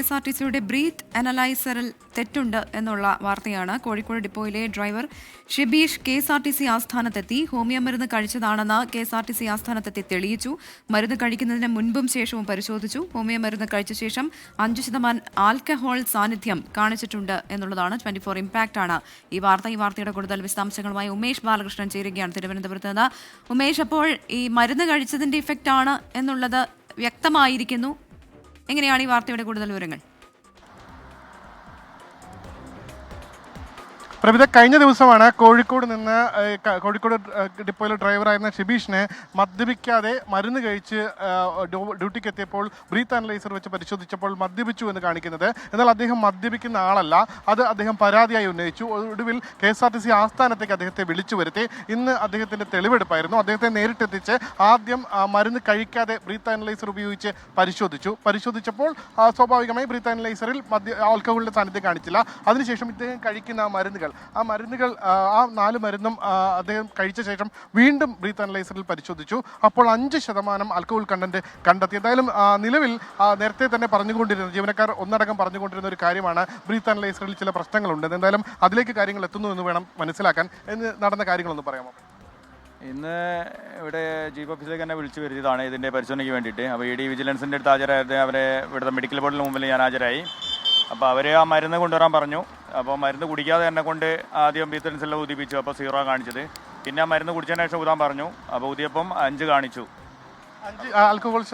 S R T സിയുടെ breath അനലൈസറിൽ തെറ്റുണ്ട് എന്നുള്ള വാർത്തയാണ് Kozhikode ഡിപ്പോയിലെ driver Shibeesh K S R T C ആസ്ഥാനത്തെത്തി. Homeo മരുന്ന് കഴിച്ചതാണെന്ന് K S R T C ആസ്ഥാനത്തെത്തി തെളിയിച്ചു. മരുന്ന് കഴിക്കുന്നതിന് മുൻപും ശേഷവും പരിശോധിച്ചു. ഹോമിയോ മരുന്ന് കഴിച്ച ശേഷം അഞ്ച് ശതമാനം ആൽക്കഹോൾ സാന്നിധ്യം കാണിച്ചിട്ടുണ്ട് എന്നുള്ളതാണ് ട്വന്റി ഫോർ ഇമ്പാക്റ്റ് ആണ്. ഈ വാർത്ത ഈ വാർത്തയുടെ കൂടുതൽ വിശദാംശങ്ങളുമായി ഉമേഷ് ബാലകൃഷ്ണൻ ചേരുകയാണ് തിരുവനന്തപുരത്ത് നിന്ന്. ഉമേഷ് അപ്പോൾ ഈ മരുന്ന് കഴിച്ചതിന്റെ ഇഫക്റ്റ് ആണ് എന്നുള്ളത് വ്യക്തമായിരിക്കുന്നു? എങ്ങനെയാണ് ഈ വാർത്തയുടെ കൂടുതൽ വിവരങ്ങൾ? പ്രവിധ കഴിഞ്ഞ ദിവസമാണ് കോഴിക്കോട് നിന്ന് കോഴിക്കോട് ഡിപ്പോയിലെ ഡ്രൈവറായിരുന്ന ഷിബീഷിനെ മദ്യപിക്കാതെ മരുന്ന് കഴിച്ച് ഡ്യൂട്ടിക്ക് എത്തിയപ്പോൾ ബ്രീത്ത് അനലൈസർ വെച്ച് പരിശോധിച്ചപ്പോൾ മദ്യപിച്ചു എന്ന് കാണിക്കുന്നത്. എന്നാൽ അദ്ദേഹം മദ്യപിക്കുന്ന ആളല്ല. അത് അദ്ദേഹം പരാതിയായി ഉന്നയിച്ചു. ഒടുവിൽ K S R T C ആസ്ഥാനത്തേക്ക് അദ്ദേഹത്തെ വിളിച്ചു വരുത്തി. ഇന്ന് അദ്ദേഹത്തിന്റെ തെളിവെടുപ്പായിരുന്നു. അദ്ദേഹത്തെ നേരിട്ടെത്തിച്ച് ആദ്യം മരുന്ന് കഴിക്കാതെ ബ്രീത്ത് അനലൈസർ ഉപയോഗിച്ച് പരിശോധിച്ചു. പരിശോധിച്ചപ്പോൾ സ്വാഭാവികമായി ബ്രീത്ത് അനലൈസറിൽ മദ്യ ആൽക്കഹോളിന്റെ സാന്നിധ്യം കാണിച്ചില്ല. അതിനുശേഷം ഇദ്ദേഹം കഴിക്കുന്ന മരുന്നുകൾ ആ മരുന്നുകൾ ആ, നാല് മരുന്നും അദ്ദേഹം കഴിച്ച ശേഷം വീണ്ടും ബ്രീത്ത് അനലൈസറിൽ പരിശോധിച്ചു. അപ്പോൾ അഞ്ച് ശതമാനം ആൽക്കഹോൾ കണ്ടന്റ് കണ്ടെത്തി. എന്തായാലും നിലവിൽ നേരത്തെ തന്നെ പറഞ്ഞുകൊണ്ടിരുന്ന ജീവനക്കാർ ഒന്നടങ്കം പറഞ്ഞുകൊണ്ടിരുന്ന ഒരു കാര്യമാണ് ബ്രീത്ത് അനലൈസറിൽ ചില പ്രശ്നങ്ങളുണ്ട്. എന്തായാലും അതിലേക്ക് കാര്യങ്ങൾ എത്തുന്നു എന്ന് വേണം മനസ്സിലാക്കാൻ. എന്ന് നടന്ന കാര്യങ്ങളൊന്ന് പറയാമോ? ഇന്ന് ഇവിടെ ചീഫ് ഓഫീസിലേക്ക് തന്നെ വിളിച്ചു വരുത്തിയതാണ് ഇതിന്റെ പരിശോധനയ്ക്ക് വേണ്ടിയിട്ട്. അപ്പോൾ ഇ ഡി വിജിലൻസിന്റെ അടുത്ത് ഹാജരായത് അവരെ ഇവിടുത്തെ മെഡിക്കൽ ബോർഡിന് മുമ്പിൽ ഞാൻ ഹാജരായി. അപ്പോൾ അവർ ആ മരുന്ന് കൊണ്ടുവരാൻ പറഞ്ഞു. അപ്പോൾ മരുന്ന് കുടിക്കാതെ എന്നെ കൊണ്ട് ആദ്യം ബീത്തൻസെല്ലാം ഉദിപ്പിച്ചു. അപ്പോൾ സീറോ കാണിച്ചത്. പിന്നെ ആ മരുന്ന് കുടിച്ചതിന് ശേഷം ഊതാൻ പറഞ്ഞു. അപ്പോൾ ഊതിയപ്പം അഞ്ച് കാണിച്ചു. ആൽക്കഹോൾ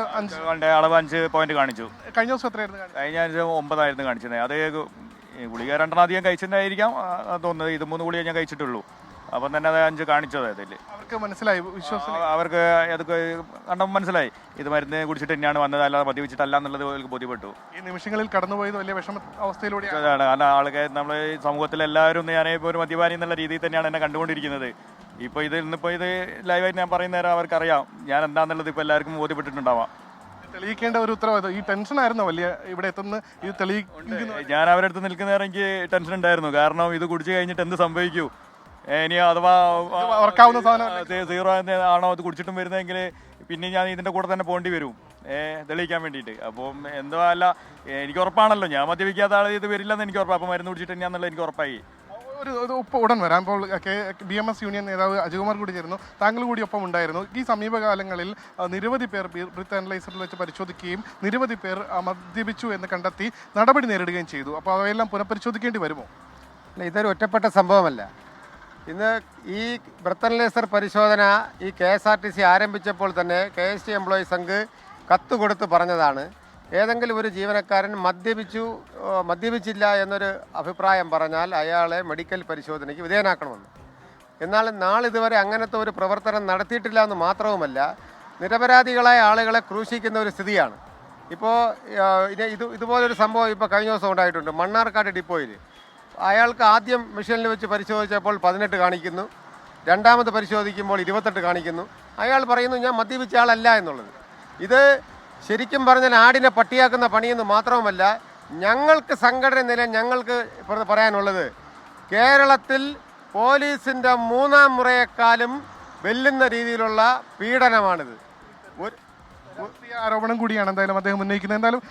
അളവ് അഞ്ച് പോയിന്റ് കാണിച്ചു. കഴിഞ്ഞ ദിവസം എത്രയായിരുന്നു? കഴിഞ്ഞ ആഴ്ച ഒമ്പതായിരുന്നു കാണിച്ചത്. അത് ഗുളിക രണ്ടെണ്ണം അധികം കഴിച്ചിട്ടുണ്ടായിരിക്കാം. തോന്നുന്നത് ഇത് മൂന്ന് ഗുളിക ഞാൻ കഴിച്ചിട്ടുള്ളൂ. അപ്പം തന്നെ അത് അഞ്ച് കാണിച്ചത് അതിൽ അവർക്ക് മനസ്സിലായി വിശ്വാസം അവർക്ക് അതൊക്കെ കണ്ടപ്പോൾ മനസ്സിലായി. ഇത് മരുന്ന് കുടിച്ചിട്ട് തന്നെയാണ് വന്നത് അല്ലാതെ മദ്യപിച്ചിട്ടല്ല എന്നുള്ളത് അവർക്ക് ബോധ്യപ്പെട്ടു. ഈ നിമിഷങ്ങളിൽ കടന്നുപോയത് വലിയ വിഷമ അവസ്ഥയിലൂടെ അതാണ് കാരണം ആളുകൾ നമ്മൾ ഈ സമൂഹത്തിൽ എല്ലാവരും ഞാനേ ഇപ്പോൾ ഒരു മദ്യപാനി എന്നുള്ള രീതിയിൽ തന്നെയാണ് എന്നെ കണ്ടുകൊണ്ടിരിക്കുന്നത്. ഇപ്പോൾ ഇത് ഇന്നിപ്പോൾ ഇത് ലൈവായിട്ട് ഞാൻ പറയുന്ന നേരം അവർക്കറിയാം. ഞാൻ എന്താണെന്നുള്ളത് ഇപ്പോൾ എല്ലാവർക്കും ബോധ്യപ്പെട്ടിട്ടുണ്ടാവാം. തെളിയിക്കേണ്ട ഒരു ഉത്തരവാദിത്വം ഈ ടെൻഷൻ ആയിരുന്നു വലിയ ഇവിടെ എത്തുന്ന ഇത് തെളിയിക്കുന്ന? ഞാൻ അവരടുത്ത് നിൽക്കുന്ന നേരം എനിക്ക് ടെൻഷൻ ഉണ്ടായിരുന്നു. കാരണം ഇത് കുടിച്ചു കഴിഞ്ഞിട്ട് എന്ത് സംഭവിക്കൂ? ഇനി അഥവാ വർക്കാവുന്ന സാധനം സീറോ ആണോ അത് കുടിച്ചിട്ടും വരുന്നതെങ്കിൽ പിന്നെ ഞാൻ ഇതിന്റെ കൂടെ തന്നെ പോകേണ്ടി വരും. ഏ, തെളിയിക്കാൻ വേണ്ടിയിട്ട്. അപ്പം എന്തോ അല്ല എനിക്ക് ഉറപ്പാണല്ലോ. ഞാൻ മദ്യപിക്കാത്ത ആൾ ഇത് വരില്ലെന്ന് എനിക്ക് ഉറപ്പാണ് അപ്പം മരുന്ന് കുടിച്ചിട്ട് എനിക്ക് ഉറപ്പായി. ഒരു ഉപ്പ് ഉടൻ വരാം. അപ്പോൾ ബി എം എസ് യൂണിയൻ നേതാവ് അജികുമാർ കൂടി ചേരുന്നു. താങ്കൾ കൂടി ഒപ്പം ഉണ്ടായിരുന്നു. ഈ സമീപകാലങ്ങളിൽ നിരവധി പേർ ബ്രിത്ത് അനലൈസറിൽ വെച്ച് പരിശോധിക്കുകയും നിരവധി പേർ മദ്യപിച്ചു എന്ന് കണ്ടെത്തി നടപടി നേരിടുകയും ചെയ്തു. അപ്പോൾ അവയെല്ലാം പുനഃപരിശോധിക്കേണ്ടി വരുമോ? അല്ല ഇതൊരു ഒറ്റപ്പെട്ട സംഭവമല്ല. ഇന്ന് ഈ ബ്രത്തൻ ലേസർ പരിശോധന ഈ K S R T C ആരംഭിച്ചപ്പോൾ തന്നെ K S T employee Sangh കത്ത് കൊടുത്ത് പറഞ്ഞതാണ്. ഏതെങ്കിലും ഒരു ജീവനക്കാരൻ മദ്യപിച്ചു മദ്യപിച്ചില്ല എന്നൊരു അഭിപ്രായം പറഞ്ഞാൽ അയാളെ മെഡിക്കൽ പരിശോധനയ്ക്ക് വിധേയനാക്കണമെന്ന്. എന്നാൽ നാളിതുവരെ അങ്ങനത്തെ ഒരു പ്രവർത്തനം നടത്തിയിട്ടില്ല എന്ന് മാത്രവുമല്ല നിരപരാധികളായ ആളുകളെ ക്രൂശിക്കുന്ന ഒരു സ്ഥിതിയാണ്. ഇപ്പോൾ ഇത് ഇതുപോലൊരു സംഭവം ഇപ്പോൾ കഴിഞ്ഞ ദിവസം ഉണ്ടായിട്ടുണ്ട്. മണ്ണാർക്കാട് ഡിപ്പോയിൽ അയാൾക്ക് ആദ്യം മെഷീനിൽ വെച്ച് പരിശോധിച്ചപ്പോൾ പതിനെട്ട് കാണിക്കുന്നു. രണ്ടാമത് പരിശോധിക്കുമ്പോൾ ഇരുപത്തെട്ട് കാണിക്കുന്നു. അയാൾ പറയുന്നു ഞാൻ മദ്യപിച്ച ആളല്ല എന്നുള്ളത്. ഇത് ശരിക്കും പറഞ്ഞാൽ ആടിനെ പട്ടിയാക്കുന്ന പണിയെന്ന് മാത്രവുമല്ല ഞങ്ങൾക്ക് സംഘടന നില ഞങ്ങൾക്ക് പറ- പറയാനുള്ളത് കേരളത്തിൽ പോലീസിന്റെ മൂന്നാം മുറയെക്കാളും വെല്ലുന്ന രീതിയിലുള്ള പീഡനമാണിത്. ഒരു ഈ ആരോപണം കൂടിയാണ് എന്തായാലും അദ്ദേഹം ഉന്നയിക്കുന്നത്. എന്തായാലും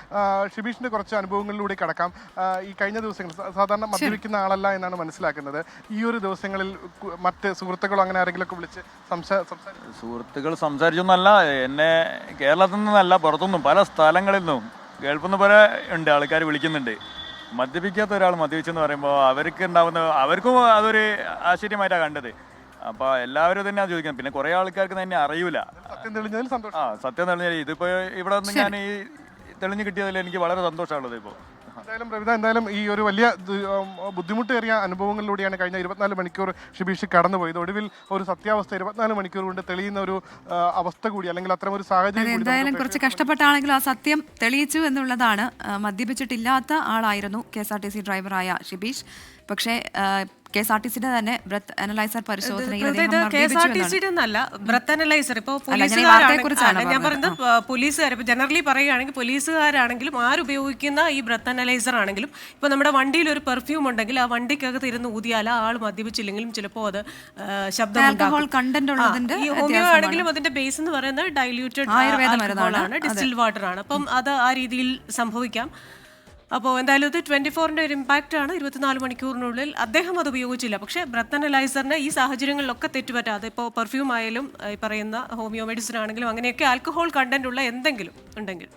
ഷിബീഷിന്റെ കുറച്ച് അനുഭവങ്ങളിലൂടെ കടക്കാം. ഈ കഴിഞ്ഞ ദിവസങ്ങൾ സാധാരണ മദ്യപിക്കുന്ന ആളല്ല എന്നാണ് മനസ്സിലാക്കുന്നത്. ഈ ഒരു ദിവസങ്ങളിൽ മറ്റ് സുഹൃത്തുക്കളോ അങ്ങനെ ആരെങ്കിലും ഒക്കെ വിളിച്ച് സംസാരിച്ചു സുഹൃത്തുക്കൾ സംസാരിച്ചൊന്നല്ല എന്നെ കേരളത്തിൽ നിന്നല്ല പുറത്തുനിന്നും പല സ്ഥലങ്ങളിൽ നിന്നും ഗൾഫിൽ നിന്ന് പോലെ ഉണ്ട് ആൾക്കാർ വിളിക്കുന്നുണ്ട്. മദ്യപിക്കാത്ത ഒരാൾ മദ്യപിച്ചെന്ന് പറയുമ്പോൾ അവർക്ക് ഉണ്ടാവുന്ന അവർക്കും അതൊരു ആശ്ചര്യമായിട്ടാണ് കണ്ടത്. അപ്പോൾ എല്ലാവരും തന്നെ ചോദിക്കുന്നത്. പിന്നെ കുറേ ആൾക്കാർക്ക് തന്നെ അറിയൂല. സത്യം തെളിഞ്ഞതിൽ സന്തോഷം. ആ സത്യം തെളിഞ്ഞാൽ ഇതിപ്പോൾ ഇവിടെ നിന്ന് ഞാൻ ഈ തെളിഞ്ഞു കിട്ടിയതിൽ എനിക്ക് വളരെ സന്തോഷമാണുള്ളത് ഇപ്പോൾ എന്തായാലും പ്രവിത എന്തായാലും ഈ ഒരു വലിയ ബുദ്ധിമുട്ടേറിയ അനുഭവങ്ങളിലൂടെയാണ് കഴിഞ്ഞ ഇരുപത്തിനാല് മണിക്കൂർ ഷിബീഷ് കടന്നുപോയത്. ഒടുവിൽ ഒരു സത്യാവസ്ഥ ഇരുപത്തിനാല് മണിക്കൂർ കൊണ്ട് തെളിയുന്ന ഒരു അവസ്ഥ കൂടി അല്ലെങ്കിൽ അത്തരം ഒരു സാഹചര്യം എന്തായാലും കുറച്ച് കഷ്ടപ്പെട്ടാണെങ്കിലും ആ സത്യം തെളിയിച്ചു എന്നുള്ളതാണ്. മദ്യപിച്ചിട്ടില്ലാത്ത ആളായിരുന്നു K S R T C ഡ്രൈവറായ ഷിബീഷ് പക്ഷേ കെ എസ് ആർ ടി സിയുടെ തന്നെ ബ്രത്ത് അനലൈസർ പരിശോധന ഇത് അദ്ദേഹം കെ എസ് ആർ ടി മദ്യപിച്ചു സിയുടെ ഒന്നല്ല ബ്രത്ത് അനലൈസർ. ഇപ്പോൾ ഞാൻ പോലീസുകാരാണ്. പറയുന്നത് പോലീസുകാർ ഇപ്പോൾ ജനറലി പറയുകയാണെങ്കിൽ പോലീസുകാരാണെങ്കിലും ആരുപയോഗിക്കുന്ന ഈ ബ്രത്ത് അനലൈസർ ആണെങ്കിലും ഇപ്പോൾ നമ്മുടെ വണ്ടിയിൽ ഒരു പെർഫ്യൂം ഉണ്ടെങ്കിൽ ആ വണ്ടിക്കകത്ത് ഇരുന്ന് ഊതിയാൽ ആ ആൾ മദ്യപിച്ചില്ലെങ്കിലും ചിലപ്പോൾ അത് ശബ്ദം കണ്ടന്റ് ഉള്ളതിന്റെ ഈ ഹോമിയോ ആണെങ്കിലും അതിന്റെ ബേസ് എന്ന് പറയുന്നത് ഡൈല്യൂട്ടഡ്. ആണ് ഡിസ്റ്റിൽ വാട്ടർ ആണ്. അപ്പം അത് ആ രീതിയിൽ സംഭവിക്കാം. അപ്പോൾ എന്തായാലും ഇത് ട്വന്റി ഫോറിന്റെ ഒരു ഇമ്പാക്റ്റ് ആണ്. ഇരുപത്തിനാല് മണിക്കൂറിനുള്ളിൽ അദ്ദേഹം അത് ഉപയോഗിച്ചില്ല. പക്ഷേ ബ്രത്ത് അനലൈസറിന് ഈ സാഹചര്യങ്ങളിലൊക്കെ തെറ്റുപറ്റാതെ ഇപ്പോൾ പെർഫ്യൂം ആയാലും ഈ പറയുന്ന ഹോമിയോ മെഡിസിൻ ആണെങ്കിലും അങ്ങനെയൊക്കെ ആൽക്കഹോൾ കണ്ടന്റ് ഉള്ള എന്തെങ്കിലും ഉണ്ടെങ്കിൽ